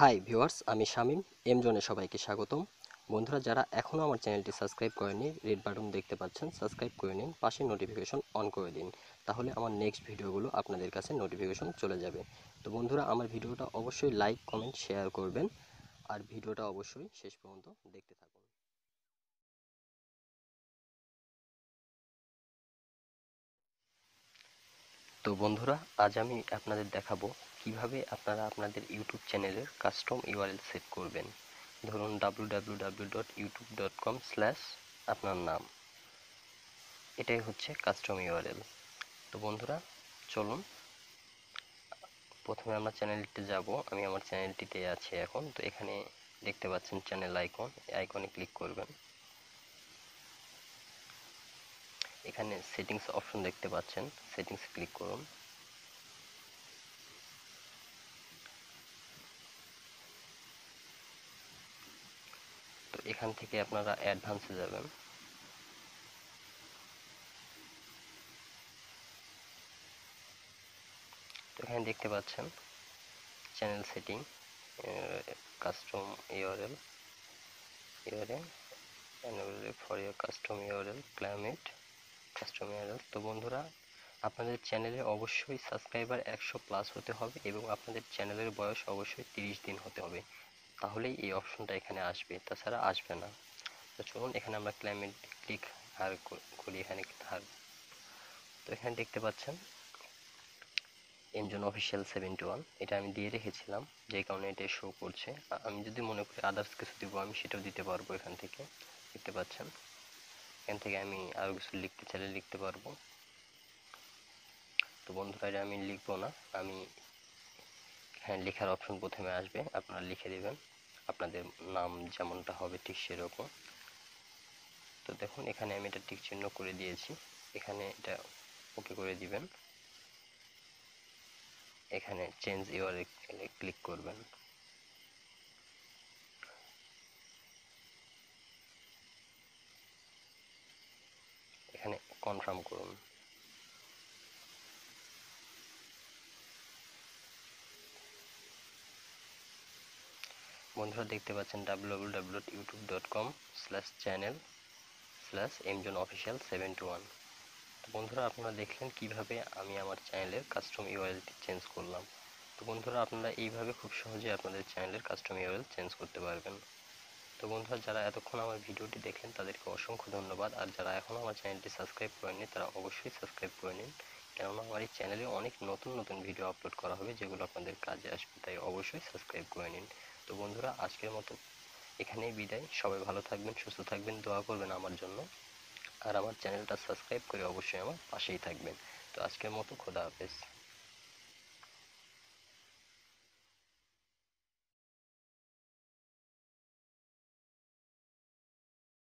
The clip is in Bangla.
হাই ভিউয়ার্স আমি শামীম এম জোনে সবাইকে স্বাগতম। বন্ধুরা, যারা এখনও আমার চ্যানেলটি সাবস্ক্রাইব করেনি রেড বাটন দেখতে পাচ্ছেন, সাবস্ক্রাইব করে নিন, পাশে নোটিফিকেশন অন করে দিন। তাহলে আমার নেক্সট ভিডিওগুলো আপনাদের কাছে নোটিফিকেশন চলে যাবে। তো বন্ধুরা, আমার ভিডিওটা অবশ্যই লাইক কমেন্ট শেয়ার করবেন। আর ভিডিওটা অবশ্যই শেষ পর্যন্ত দেখতে থাকুন। তো বন্ধুরা, আজ আমি আপনাদের দেখাবো কীভাবে আপনারা আপনাদের ইউটিউব চ্যানেলের কাস্টম ইউআরএল সেট করবেন? ধরুন www.youtube.com আপনার নাম এটাই হচ্ছে কাস্টম ইউআরএল তো বন্ধুরা, চলুন। প্রথমে আমরা চ্যানেলটিতে যাব। আমি আমার চ্যানেলটিতে আছি এখন। তো এখানে দেখতে পাচ্ছেন চ্যানেল আইকন আইকনে ক্লিক করবেন। এখানে সেটিংস অপশন দেখতে পাচ্ছেন। সেটিংস ক্লিক করুন। তো এখান থেকে আপনারা অ্যাডভান্সে যাবেন। তো এখানে দেখতে পাচ্ছেন channel setting custom URL URL enable for your custom URL climate, custom URL তো বন্ধুরা, আপনাদের চ্যানেলে অবশ্যই সাবস্ক্রাইবার একশো প্লাস হতে হবে এবং আপনাদের চ্যানেলের বয়স অবশ্যই তিরিশ দিন হতে হবে। তাহলেই এই অপশনটা এখানে আসবে। তাছাড়া আসবে না। তো চলুন এখানে আমরা ক্লাইমেট ক্লিক আর করি এখানে আর তো এখানে দেখতে পাচ্ছেন এমজন অফিসিয়াল সেভেন্টি ওয়ান এটা আমি দিয়ে রেখেছিলাম, যে কারণে এটা শো করছে। আমি যদি মনে করি আদার্স কিছু দিব, আমি সেটাও দিতে পারব এখান থেকে। দেখতে পাচ্ছেন? এখান থেকে আমি আরও কিছু লিখতে চাইলে লিখতে পারব। তো বন্ধুরা, এটা আমি লিখব না। আমি লেখার অপশন প্রথমে আসবে, আপনারা লিখে দেবেন। আপনাদের নাম যেমনটা হবে ঠিক সেরকম। তো দেখুন, এখানে আমি এটা টিক চিহ্ন করে দিয়েছি। এখানে এটা ওকে করে দিবেন। এখানে চেঞ্জ ইউর ক্লিক করবেন। এখানে কনফার্ম করুন। বন্ধুরা দেখতে পাচ্ছেন www.youtube.com স্ল্যাশ চ্যানেল স্ল্যাশ এমজন অফিসিয়াল ওয়ান তো বন্ধুরা আপনারা দেখলেন কীভাবে আমি আমার চ্যানেলের কাস্টম ইউআরএলটি চেঞ্জ করলাম। তো বন্ধুরা আপনারা এইভাবে খুব সহজে আপনাদের চ্যানেলের কাস্টম ইউআরএল চেঞ্জ করতে পারবেন। তো বন্ধুরা যারা এতক্ষণ আমার ভিডিওটি দেখলেন, তাদেরকে অসংখ্য ধন্যবাদ। আর যারা এখনও আমার চ্যানেলটি সাবস্ক্রাইব করেননি, তারা অবশ্যই সাবস্ক্রাইব করে নিন। কেননা আমার এই চ্যানেলে অনেক নতুন নতুন ভিডিও আপলোড করা হবে, যেগুলো আপনাদের কাজে আসবে, তাই অবশ্যই সাবস্ক্রাইব করে নিন। তো বন্ধুরা, আজকের মতো এখানেই বিদায়। সবাই ভালো থাকবেন, সুস্থ থাকবেন, দোয়া করবেন আমার জন্য। আর আমার চ্যানেলটা সাবস্ক্রাইব করে অবশ্যই আমার পাশেই থাকবেন। তো আজকের মতো খোদা হাফেজ।